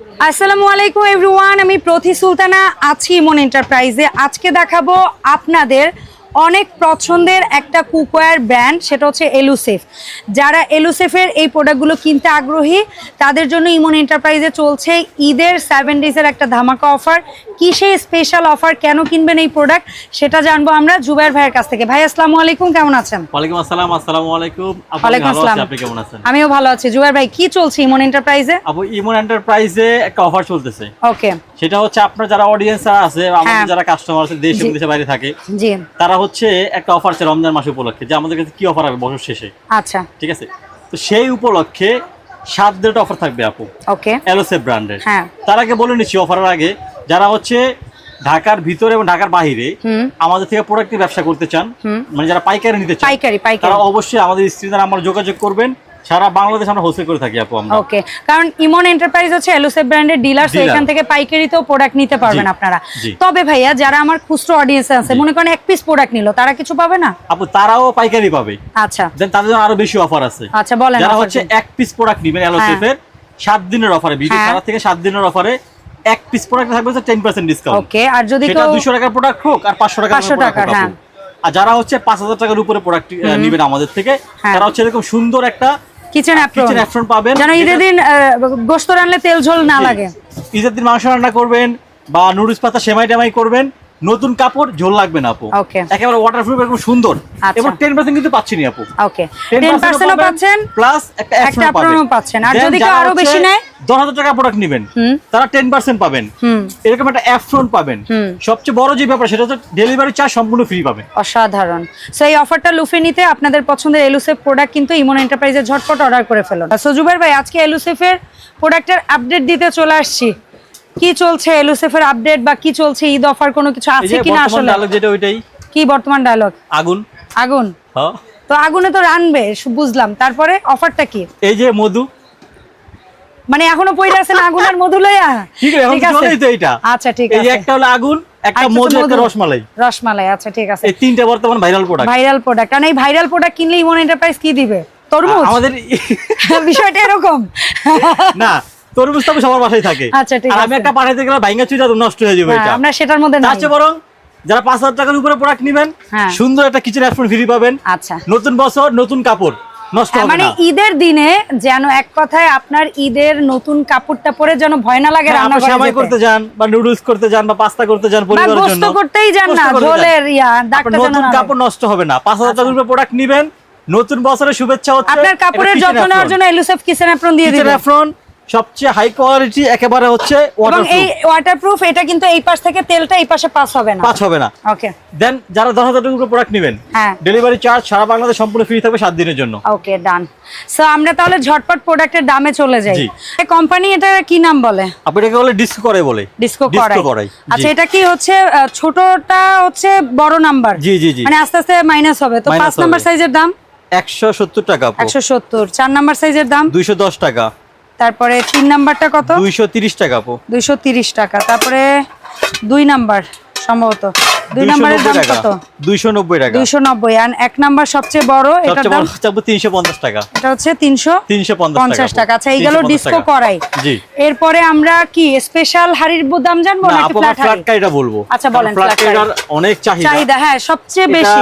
আসসালামু আলাইকুম এভরিওয়ান আমি প্রতি সুলতানা আছি ইমন এন্টারপ্রাইজে আজকে দেখাবো আপনাদের অনেক পছন্দের একটা কুকওয়্যার ব্র্যান্ড সেটা হচ্ছে এলুসেফ যারা এলুসেফের এই প্রোডাক্টগুলো কিনতে আগ্রহী তাদের জন্য ইমন এন্টারপ্রাইজে চলছে ঈদের সেভেন ডেজের একটা ধামাকা অফার কি সেই স্পেশাল অফার কেন কিনবেন এই প্রোডাক্ট সেটা জানব আমরা জুবাইর ভাইয়ের কাছ থেকে। ভাই আসসালামু আলাইকুম কেমন আছেন? ওয়ালাইকুম আসসালাম আসসালামু আলাইকুম। ওয়ালাইকুম আসসালাম। আপনি কেমন আছেন? আমিও ভালো আছি। জুবাইর ভাই কি চলছে ইমন এন্টারপ্রাইজে আপু ইমন এন্টারপ্রাইজে একটা অফার চলতেছে। ওকে সেটা হচ্ছে আপনার যারা অডিয়েন্স আছে আমাদের হ্যাঁ। যারা কাস্টমার আছে দেশ বিদেশে বাইরে থাকে জি। তারা হচ্ছে একটা অফার আছে রমজান মাস উপলক্ষে যে আমাদের কাছে কি অফার হবে বছর শেষে? আচ্ছা। ঠিক আছে? তো সেই উপলক্ষে সাত দেড়টা অফার থাকবে আপু। ওকে। এলোসেফ ব্র্যান্ডের হ্যাঁ। তার আগে বলে নিচ্ছি অফারের আগে যারা হচ্ছে ঢাকার ভিতরে এবং ঢাকার বাহিরে আমাদের থেকে প্রোডাক্টের ব্যবসা করতে চান। মানে যারা পাইকারি নিতে চান পাইকারি পাইকারি। তারা অবশ্যই আমাদের স্ত্রীদের আমার যোগাযোগ করবেন। সারা বাংলাদেশ আমরা হোলসেল করে থাকি আপু আমরা। ওকে কারণ ইমন এন্টারপ্রাইজ হচ্ছে এলুসেফ ব্র্যান্ডের ডিলার Dealer। এখান থেকে পাইকারিতেও প্রোডাক্ট নিতে পারবেন আপনারা। তবে ভাইয়া যারা আমার খুচরো অডিয়েন্স আছে মনে করেন এক পিস প্রোডাক্ট নিল তারা কিছু পাবে না? আপু তারাও পাইকারি পাবে। আচ্ছা। দেন তাদের জন্য আরও বেশি অফার আছে। আচ্ছা বলেন যারা হচ্ছে এক পিস প্রোডাক্ট নিবেন এলোসেফের সাত দিনের অফারে ভিডিও হ্যাঁ। ছাড়া থেকে সাত দিনের অফারে এক পিস প্রোডাক্ট থাকবে হচ্ছে টেন পার্সেন্ট ডিসকাউন্ট ওকে আর যদি কেউ দুশো টাকার প্রোডাক্ট হোক আর পাঁচশো টাকার 500 প্রোডাক্ট হোক হ্যাঁ। আর যারা হচ্ছে পাঁচ হাজার টাকার উপরে প্রোডাক্ট নিবেন আমাদের থেকে হ্যাঁ। তারা হচ্ছে এরকম সুন্দর একটা কিচেন অ্যাপ্রন কিচেন অ্যাপ্রন পাবেন। যেন ঈদের দিন আহ, গোস্ত রানলে তেল ঝোল না লাগে। ঈদের দিন মাংস রান্না করবেন বা নুডলস পাতা সেমাই টেমাই করবেন। নতুন কাপড় ঝোল লাগবে না আপু. একেবারে ওয়াটারপ্রুফ এরকম সুন্দর। আচ্ছা। এবং টেন পার্সেন্ট কিন্তু পাচ্ছি না আপু। ওকে টেন পার্সেন্টও পাচ্ছেন প্লাস একটা একটা পাচ্ছেন। আর যদি কেউ আরও বেশি নেয়? দশ হাজার টাকা প্রোডাক্ট নেবেন তারা টেন পার্সেন্ট পাবেন। হুম। এরকম একটা অ্যাফ্রন পাবেন। হুম। সবচেয়ে বড় যে ব্যাপার সেটা হচ্ছে ডেলিভারি চার্জ সম্পূর্ণ ফ্রি পাবেন। অসাধারণ। সো এই অফারটা লুফে নিতে আপনাদের পছন্দের এলুসেফ প্রোডাক্ট কিন্তু ইমন এন্টারপ্রাইজে ঝটপট অর্ডার করে ফেলুন। সজুবের ভাই আজকে এলুসেফের প্রোডাক্টের আপডেট দিতে চলে আসছি। কি চলছে এলুসেফের আপডেট বা কি চলছে ঈদ অফার কোনো কিছু আছে কিনা আসলে? ডায়লগ যেটা ওইটাই। কি বর্তমান ডায়লগ আগুন। আগুন। হ্যাঁ। তো আগুনে তো রানবে বুঝলাম। তারপরে অফারটা কি? এই যে মধু। মানে এখনও পইরা আছেন আগুনের মধু লইয়া? ঠিক আছে এখন চলেই তো এটা। আচ্ছা ঠিক আছে। এই একটা হলো আগুন একটা মধু একটা রসমালাই। রসমালাই আচ্ছা ঠিক আছে। এই তিনটা বর্তমান ভাইরাল প্রোডাক্ট ভাইরাল প্রোডাক্ট কারণ এই ভাইরাল প্রোডাক্ট কিনলে ইমন এন্টারপ্রাইজ কি দিবে? তরমুজ? আমাদের বিষয়টা এরকম। না তরমুজ তো সবার বাসায় থাকে। আচ্ছা, ঠিক আমি একটা পাঠাইতে গেলে ভাইঙ্গা চুইটা নষ্ট হয়ে যাবে হ্যাঁ, এটা। আমরা সেটার মধ্যে বরং যারা পাঁচ হাজার টাকার উপরে প্রোডাক্ট নেবেন হ্যাঁ। সুন্দর একটা কিচেন ফ্রি পাবেন। আচ্ছা। নতুন বছর নতুন কাপড় হ্যাঁ, মানে ঈদের দিনে যেন এক কথায় আপনার ঈদের নতুন কাপড়টা পরে যেন ভয় না লাগে রান্না করতে যান বা নুডলস করতে যান বা পাস্তা করতে যান গোস্ত করতেই যান না ঝোলের ইয়া নতুন কাপড় নষ্ট হবে না। পাঁচ হাজার টাকার উপরে প্রোডাক্ট নিবেন নতুন বছরের শুভেচ্ছা হচ্ছে আপনার কাপড়ের যত্ন নেওয়ার জন্য এলুসেফ কিচেন অ্যাপ্রন দিয়ে কিচেন দিবেন অ্যাফ্রন সবচেয়ে হাই কোয়ালিটি একেবারে হচ্ছে এই ওয়াটারপ্রুফ এটা কিন্তু এই পাশ থেকে তেলটা এই পাশে পাস হবে না। পাঁচ হবে না। ওকে দেন যারা দশ হাজার টাকার উপরে প্রোডাক্ট নেবেন হ্যাঁ। ডেলিভারি চার্জ সারা বাংলাদেশ সম্পূর্ণ ফ্রি থাকবে সাত দিনের জন্য। ওকে ডান সো আমরা তাহলে ঝটপট প্রোডাক্টের দামে চলে যাই। জি। কোম্পানি এটা কি নাম বলে? আপনি এটাকে বলে ডিস্ক করে বলে। ডিসকো করাই, আচ্ছা এটা কি হচ্ছে ছোটটা হচ্ছে বড় নাম্বার জি জি জি। মানে আস্তে আস্তে মাইনাস হবে। তো পাঁচ নাম্বার সাইজের দাম? একশো সত্তর টাকা একশো সত্তর। চার নাম্বার সাইজের দাম? দুইশো দশ টাকা। তারপরে তিন নাম্বারটা কত? দুইশো তিরিশ টাকা আপু। দুইশো তিরিশ টাকা। তারপরে দুই নাম্বার সম্ভবত। দুই নাম্বারের দাম কত? দুইশো নব্বই টাকা। দুইশো নব্বই। আর এক নাম্বার সবচেয়ে বড় এটার দাম বড় হচ্ছে আপু তিনশো পঞ্চাশ টাকা। এটা হচ্ছে তিনশো তিনশো পঞ্চাশ টাকা আচ্ছা এই গেল 350 ডিসকো করাই জি। এরপরে আমরা কি স্পেশাল হাড়ির দাম জানব নাকি ফ্ল্যাট ফ্ল্যাট বলব। আচ্ছা, বলেন, ফ্ল্যাট flat অনেক চাহিদা। চাহিদা হ্যাঁ সবচেয়ে বেশি।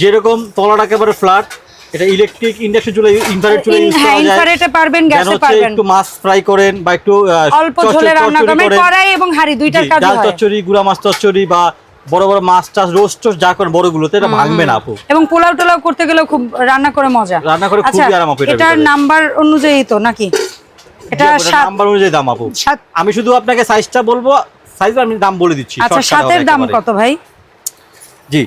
যেরকম তলাটা একেবারে ফ্ল্যাট এটা ইলেকট্রিক ইন্ডাকশন চুলা ইনফ্রারেড চুলা ইউজ করা যায়। ইনফ্রারেটে পারবেন গ্যাসে পারবেন। একটু মাছ ফ্রাই করেন বা একটু অল্প ঝোলে রান্না করেন। কড়াই এবং হাড়ি দুইটার কাজ ডাল হয়। চচ্চড়ি গুড়া মাছ চচ্চড়ি বা বড় বড় মাছ টাছ রোস্ট টোস্ট যা করেন বড়গুলোতে এটা ভাঙবে না আপু। এবং পোলাও টোলাও করতে গেলেও খুব রান্না করে মজা। রান্না করে আচ্ছা খুবই আরাম আপু এটার নাম্বার অনুযায়ী তো নাকি? এটা নাম্বার অনুযায়ী দাম আপু। আমি শুধু আপনাকে সাইজটা বলব সাইজ আমি দাম বলে দিচ্ছি আচ্ছা সাতের দাম কত ভাই? জি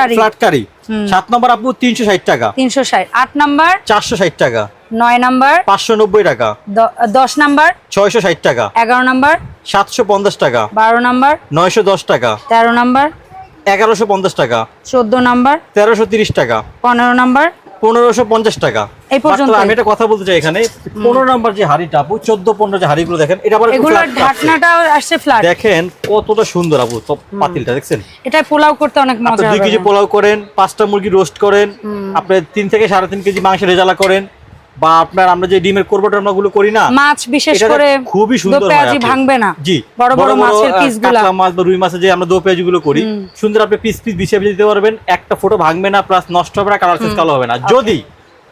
হাঁড়ি। ফ্ল্যাট কারি। সাত নম্বর আপু তিনশো ষাট টাকা। তিনশো ষাট। আট নম্বর? চারশো ষাট টাকা। নয় নম্বর? পাঁচশো নব্বই টাকা। দশ নম্বর? ছয়শো ষাট টাকা। এগারো নম্বর? সাতশো পঞ্চাশ টাকা। বারো নম্বর? নয়শো দশ টাকা। তেরো নম্বর? এগারোশো পঞ্চাশ টাকা। চোদ্দ নম্বর? তেরোশো তিরিশ টাকা। পনেরো নাম্বার? পনেরোশো পঞ্চাশ টাকা। এই পর্যন্ত আমি একটা কথা বলতে চাই এখানে। পনেরো নম্বর যে হাড়িটা আপু চোদ্দ পনেরো যে হাড়িগুলো দেখেন এটা আবার এগুলো। ঢাকনাটাও আসছে ফ্ল্যাট দেখেন কতটা সুন্দর আপু তো পাতিলটা দেখছেন? এটা পোলাও করতে অনেক মজা দুই কেজি পোলাও করেন পাঁচটা মুরগি রোস্ট করেন আপনি তিন থেকে সাড়ে তিন কেজি মাংস রেজালা করেন বা আপনার আমরা যে ডিমের কোরবাটা আমরা গুলো করি না মাছ বিশেষ করে খুবই সুন্দর হয় পেঁয়াজি ভাঙবে না। জি বড় বড় মাছের পিসগুলা মাছ বা রুই মাছের যে আমরা দো পেঁয়াজি গুলো করি সুন্দর আপনি পিস পিস বিছিয়ে দিতে পারবেন একটা ফটো ভাঙবে না প্লাস নষ্ট হবে না কালার চেঞ্জ কালো হবে না। যদি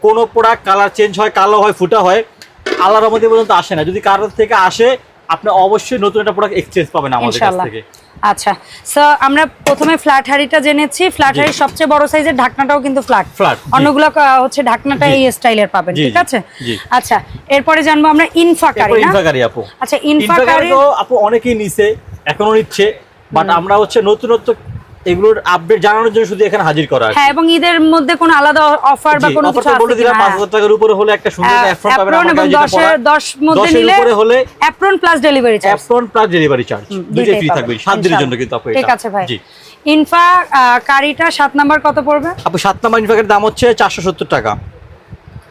কোনো প্রোডাক্ট কালার চেঞ্জ হয় কালো হয় ফুটা হয় আল্লাহর মধ্যে পর্যন্ত আসে না। যদি কারোর থেকে আসে আপনি অবশ্যই নতুন একটা প্রোডাক্ট এক্সচেঞ্জ পাবেন আমাদের কাছ থেকে। আচ্ছা সো আমরা প্রথমে ফ্ল্যাট হাড়িটা জেনেছি। ফ্ল্যাট হাড়ির সবচেয়ে বড় সাইজের ঢাকনাটাও কিন্তু ফ্ল্যাট ফ্ল্যাট অন্যগুলো হচ্ছে ঢাকনাটা এই স্টাইলের পাবেন ঠিক আছে? আচ্ছা এরপরে জানব আমরা ইনফাকারি না? ইনফাকারি আপু। আচ্ছা ইনফাকারি ইনফাকারি তো আপু অনেকেই নিছে এখনও নিচ্ছে বাট আমরা হচ্ছে নতুনত্ব এগুলোর আপডেট জানানোর জন্য শুধু এখানে হাজির করা হ্যাঁ এবং ঈদের মধ্যে কোনো আলাদা অফার বা কোনো কিছু আছে বলে দিলাম কিনা? পাঁচ হাজার টাকার উপরে হলে একটা সুন্দর পাবেন অ্যাপ্রন এবং দশের দশ মধ্যে নিলে উপরে হলে apron plus delivery charge apron plus delivery charge দুইটাই ফ্রি থাকবে সাত দিনের জন্য কিন্তু আপু ঠিক আছে ভাই। জি। ইনফা কারিটা সাত নাম্বার কত পড়বে? আপু সাত নাম্বার ইনফাকের দাম হচ্ছে চারশো সত্তর টাকা।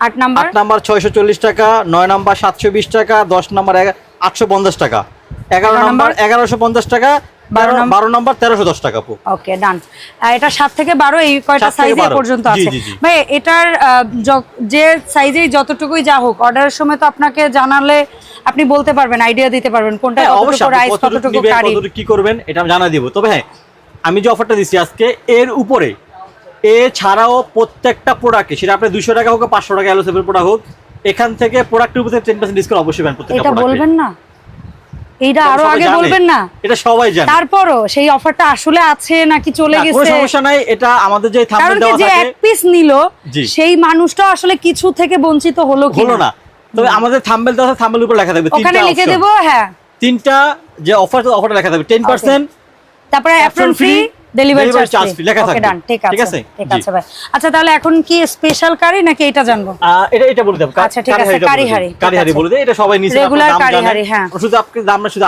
আট নাম্বার আট নাম্বার ছয়শো চল্লিশ টাকা নয় নাম্বার সাতশো বিশ টাকা দশ নাম্বার আটশো পঞ্চাশ টাকা। এগারো এগারো নাম্বার নাম্বার? এগারোশো পঞ্চাশ টাকা বারো বারো নাম্বার? তেরোশো দশ টাকা ওকে ডান এটা সাত থেকে বারো এই কয়টা সাইজে পর্যন্ত আছে। ভাই এটার যে সাইজেই যতটুকুই যা হোক অর্ডারের সময় তো আপনাকে জানালে আপনি বলতে পারবেন আইডিয়া দিতে পারবেন কোনটা হ্যাঁ, কতটুকু কি করবেন এটা আমি জানা দিব। তবে হ্যাঁ আমি যে অফারটা দিচ্ছি আজকে এর উপরে এ ছাড়াও প্রত্যেকটা প্রোডাক্টে সেটা আপনার দুশো টাকা হোক পাঁচশো টাকা এলো প্রোডাক্ট হোক এখান থেকে প্রোডাক্টের উপরে টেন পার্সেন্ট ডিসকাউন্ট অবশ্যই এটা বলবেন না? এইটা আরও আগে বলবেন না? এটা সবাই জানে। তারপরও সেই অফারটা আসলে আছে নাকি চলে কোনো গেছে? সমস্যা নাই এটা আমাদের যে থাম্বনেল দেওয়া যে থাকে। এক পিস নিল সেই মানুষটা আসলে কিছু থেকে বঞ্চিত হলো কি হলো না। তবে আমাদের থাম্বনেল দেওয়া থাম্বনেল উপর লেখা থাকবে ওখানে লিখে দেব হ্যাঁ। তিনটা যে অফার অফারটা লেখা থাকবে টেন পার্সেন্ট তারপরে apron free delivery charge free লেখা থাকবে। ঠিক ঠিক আছে আছে? ঠিক আছে ভাই। আচ্ছা তাহলে এখন কি স্পেশাল কারি নাকি এটা জানব? এটা এটা বলে দেব। আচ্ছা, ঠিক আছে, কারি হাড়ি, কারি হাড়ি বলে দেয় এটা সবাই নিচে Regular কারি হাড়ি, হ্যাঁ। শুধু আপনি দাম শুধু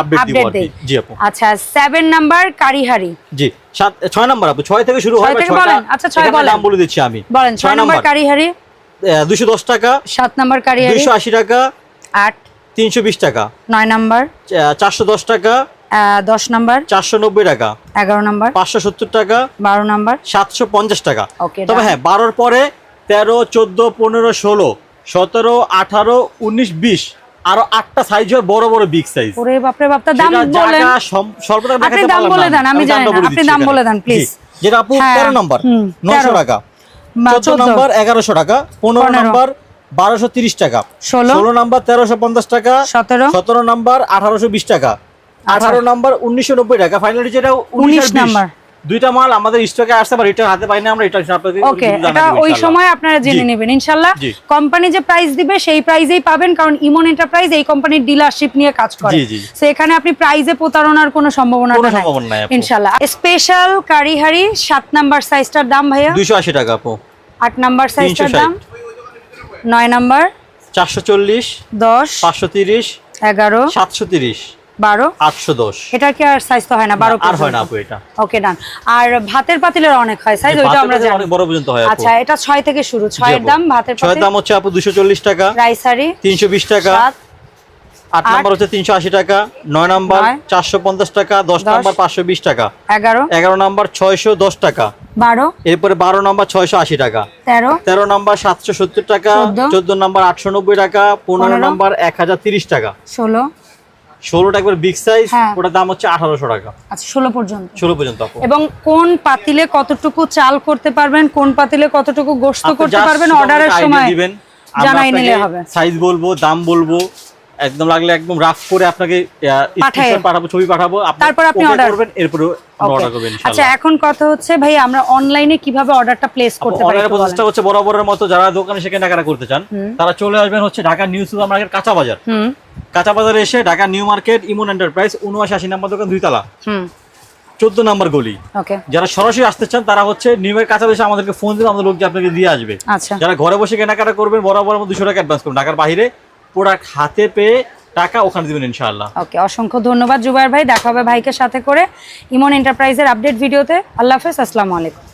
আপডেট দিব আপডেট আর কি। দেই। জি আপু। আচ্ছা সেভেন নাম্বার কারিহারি জি সাত ছয় নাম্বার আপু। ছয় থেকে শুরু হয় ছয় থেকে বলেন, আচ্ছা, ছয় বলেন। দাম বলে দিচ্ছি আমি। বলেন ছয় নাম্বার কারিহারি দুশো দশ টাকা। সাত নাম্বার কারিহারি দুইশো আশি টাকা। আট। তিনশো বিশ টাকা। নয় নাম্বার চারশো দশ টাকা। আহ, দশ নাম্বার চারশো নব্বই টাকা। এগারো নাম্বার পাঁচশো সত্তর টাকা বারো নাম্বার। সাতশো পঞ্চাশ টাকা। তবে হ্যাঁ বারোর পরে তেরো চোদ্দ পনেরো ষোলো সতেরো আঠারো উনিশ বিশ আরও আটটা সাইজ হয় বড় বড় বিগ সাইজ ওরে বাপরে বাপ তা দাম বলেন। দামে আপনি দাম বলে দেন, আমি জানি না। আপনি দাম বলে দেন, please। জি, যেটা আপু হ্যাঁ, তেরো নম্বর হুম, নশো টাকা। বা 14 নম্বর এগারোশো টাকা পনেরো পনেরো। নম্বর বারোশো তিরিশ টাকা। ষোলো। ষোলো নম্বর তেরোশো পঞ্চাশ টাকা। সতেরো। সতেরো নম্বর আঠারোশো বিশ টাকা। আঠারো নম্বর উনিশশো নব্বই টাকা। ফাইনালি যেটা উনিশ নাম্বার। দুইটা মাল আমাদের স্টকে আসছে বা রিটার্ন হাতে পাই না আমরা রিটার্ন আপনাদের ওকে এটা ওই সময় আপনারা জেনে। নেবেন। ইনশাল্লাহ কোম্পানি যে প্রাইস দিবে সেই প্রাইজেই পাবেন কারণ ইমন এন্টারপ্রাইজ এই কোম্পানির ডিলারশিপ নিয়ে কাজ করে। সো এখানে আপনি প্রাইজে প্রতারণার কোনো সম্ভাবনা নাই। আপু। ইনশাল্লাহ স্পেশাল কারিহারি সাত নাম্বার সাইজটার দাম ভাইয়া? দুইশো আশি টাকা আপু। আট নাম্বার সাইজটার 360 দাম? নয় নাম্বার? চারশো চল্লিশ দশ পাঁচশো তিরিশ এগারো। সাতশো তিরিশ। বারো? আটশো দশ। এটার কি আর সাইজ তো হয় না বারো আর হয় না আপু এটা। ওকে ডান আর ভাতের পাতিলের অনেক হয় সাইজ ওইটা আমরা জানি। অনেক বড় পর্যন্ত হয় আচ্ছা এটা ছয় থেকে শুরু। ছয়ের দাম ভাতের ছয়ের দাম হচ্ছে আপু দুশো চল্লিশ টাকা। রাইসারি তিনশো বিশ টাকা। আট নাম্বার হচ্ছে তিনশো আশি টাকা। নয় নাম্বার চারশো পঞ্চাশ টাকা। দশ। নাম্বার পাঁচশো বিশ টাকা। এগারো? এগারো নাম্বার ছয়শো দশ টাকা। বারো? এরপরে বারো নাম্বার ছয়শো আশি টাকা। তেরো? তেরো নাম্বার সাতশো সত্তর টাকা। চোদ্দ। নাম্বার আটশো নব্বই টাকা। পনেরো পনেরো। নাম্বার এক হাজার তিরিশ টাকা। ষোলো? ষোলোটা একবার বিগ সাইজ হ্যাঁ। ওটার দাম হচ্ছে আঠারোশো টাকা। আচ্ছা ষোলো পর্যন্ত। ষোলো পর্যন্ত এবং কোন পাতিলে কতটুকু চাল করতে পারবেন কোন পাতিলে কতটুকু গোস্ত করতে পারবেন সেটা অর্ডারের সময় দিবেন। জানাই নিলে হবে। সাইজ বলব দাম বলব একদম লাগলে একদম রাফ করে আপনাকে পাঠাবো ছবি পাঠাবো তারপর আপনি order- করবেন এরপরে অর্ডার করবেন আচ্ছা এখন কথা হচ্ছে ভাই আমরা অনলাইনে কীভাবে অর্ডারটা প্লেস করতে পারি অনলাইনে প্রচেষ্টা হচ্ছে বরাবরের মতো যারা দোকানে সেখানে কেনাকাটা করতে চান তারা চলে আসবেন হচ্ছে ঢাকা নিউ সুপার মার্কেট কাঁচা বাজার। কাঁচা বাজারে এসে Dhaka new market Emon enterprise উনআশি আশি নাম্বার দোকান দুইতলা। চোদ্দ নাম্বার গলি। যারা সরাসরি আসতে চান তারা হচ্ছে নিউয়ের কাছে আমাদেরকে ফোন দিলে আমাদের লোক আপনাকে দিয়ে আসবে। আচ্ছা। যারা ঘরে বসে কেনাকাটা করবেন বরাবর দুশো টাকা অ্যাডভান্স করুন ঢাকার বাইরে প্রোডাক্ট হাতে পেয়ে টাকা ওখানে দিবেন ইনশাআল্লাহ। ওকে অসংখ্য ধন্যবাদ জুবাইর ভাই। দেখা হবে ভাইকে সাথে করে ইমন এন্টারপ্রাইজের আপডেট ভিডিওতে। আল্লাহ হাফেজ আসসালামু আলাইকুম।